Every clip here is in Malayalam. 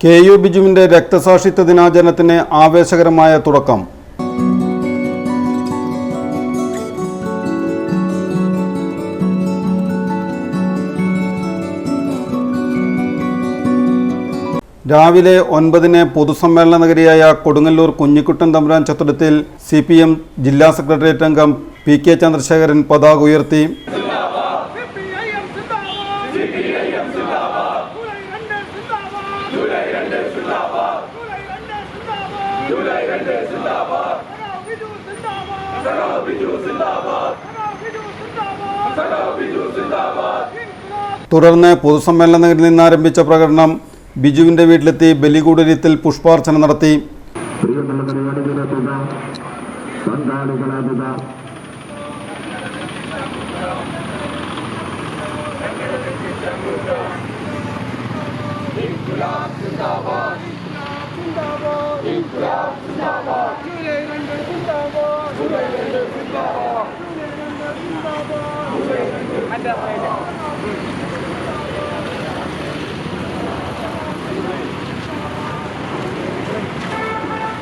കെ യു ബിജുവിന്റെ രക്തസാക്ഷിത്വ ദിനാചരണത്തിന് ആവേശകരമായ തുടക്കം. രാവിലെ ഒൻപതിന് പൊതുസമ്മേളന നഗരിയായ കൊടുങ്ങല്ലൂർ കുഞ്ഞിക്കുട്ടൻ തമ്പുരാൻ ചത്തുരത്തിൽ സി പി എം ജില്ലാ സെക്രട്ടേറിയറ്റ് അംഗം പി കെ ചന്ദ്രശേഖരൻ പതാക ഉയർത്തി സിപിഐഎം സിന്ദാബാദ് സിപിഐഎം സിന്ദാബാദ് ജൂലൈ രണ്ട് സിന്ദാബാദ് ജൂലൈ സിന്ദാബാദ് സിന്ദാബാദ് ബിജു സിന്ദാബാദ് തുടർന്ന് പൊതുസമ്മേളന നഗരിയിൽ നിന്ന് ആരംഭിച്ച പ്രകടനം ബിജുവിന്റെ വീട്ടിലെത്തി ബലികൂടര്യത്തിൽ പുഷ്പാർച്ചന നടത്തി. പ്രിയമുള്ള പരിപാടികളെത്തുക പങ്കാളികളാകുക ജൂലൈ രണ്ട് സിന്ദാബാദ് ജൂലൈ രണ്ട് സിന്ദാബാദ് ജൂലൈ രണ്ട് സിന്ദാബാദ് ജൂലൈ രണ്ട്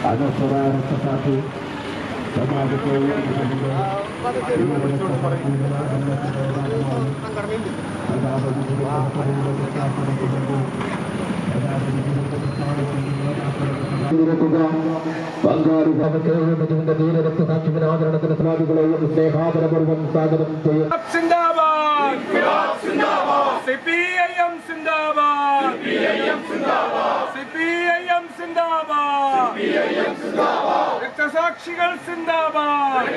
അനശ്വര രക്തസാക്ഷി സമാജത്തെ ഉയർത്തുന്നതിന് ഇവരുടെ പങ്കാളികളുടെ ധീരരക്തസാക്ഷിയുടെ ആചരണത്തിന് സ്വാദികളെയും സ്നേഹാദരപൂർവം സ്വാഗതം ചെയ്യും. സിന്ദാബാദ് സിപിഐഎം സിന്ദാബാദ്. സിപിഐഎം സിന്ദാബാദ്. സിപിഐഎം സിന്ദാബാദ്. രക്തസാക്ഷികൾ സിന്ദാബാദ്.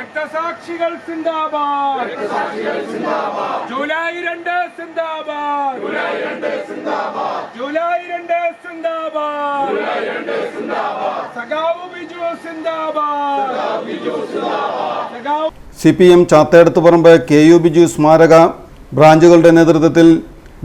രക്തസാക്ഷികൾ സിന്ദാബാദ്. ജൂലൈ രണ്ട് സിന്ദാബാദ്. ജൂലൈ രണ്ട് സിന്ദാബാദ്. സഖാവ് ബിജു സിന്ദാബാദ്. C P M Chathedathuparambu K U Biju സ്മാരക ബ്രാഞ്ചുകളുടെ നേതൃത്വത്തിൽ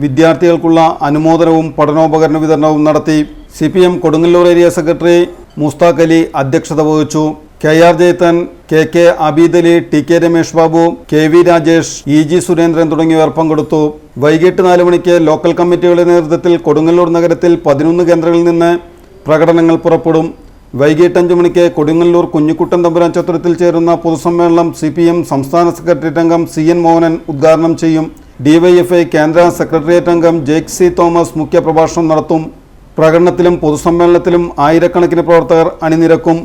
വിദ്യാർത്ഥികൾക്കുള്ള അനുമോദനവും പഠനോപകരണ വിതരണവും നടത്തി C P M Kodungallur area secretary Mushtaq Ali അധ്യക്ഷത വഹിച്ചു. K R Jayathan K K Abid Ali T K Ramesh Babu K V Rajesh E G Surendran തുടങ്ങിയവർ പങ്കെടുത്തു. വൈകിട്ട് നാല് മണിക്ക് ലോക്കൽ കമ്മിറ്റികളുടെ നേതൃത്വത്തിൽ കൊടുങ്ങല്ലൂർ നഗരത്തിൽ പതിനൊന്ന് കേന്ദ്രങ്ങളിൽ നിന്ന് പ്രകടനങ്ങൾ പുറപ്പെടും. വൈകിട്ട് അഞ്ചു മണിക്ക് കൊടുങ്ങല്ലൂർ കുഞ്ഞിക്കുട്ടൻ തമ്പുരാൻ ചത്രത്തിൽ ചേരുന്ന പൊതുസമ്മേളനം സി പി എം സംസ്ഥാന സെക്രട്ടേറിയറ്റ് അംഗം സി എൻ മോഹനൻ ഉദ്ഘാടനം ചെയ്യും. ഡിവൈഎഫ്ഐ കേന്ദ്ര സെക്രട്ടേറിയറ്റ് അംഗം ജേക്ക് സി തോമസ് മുഖ്യപ്രഭാഷണം നടത്തും. പ്രകടനത്തിലും പൊതുസമ്മേളനത്തിലും ആയിരക്കണക്കിന് പ്രവർത്തകർ അണിനിരക്കും.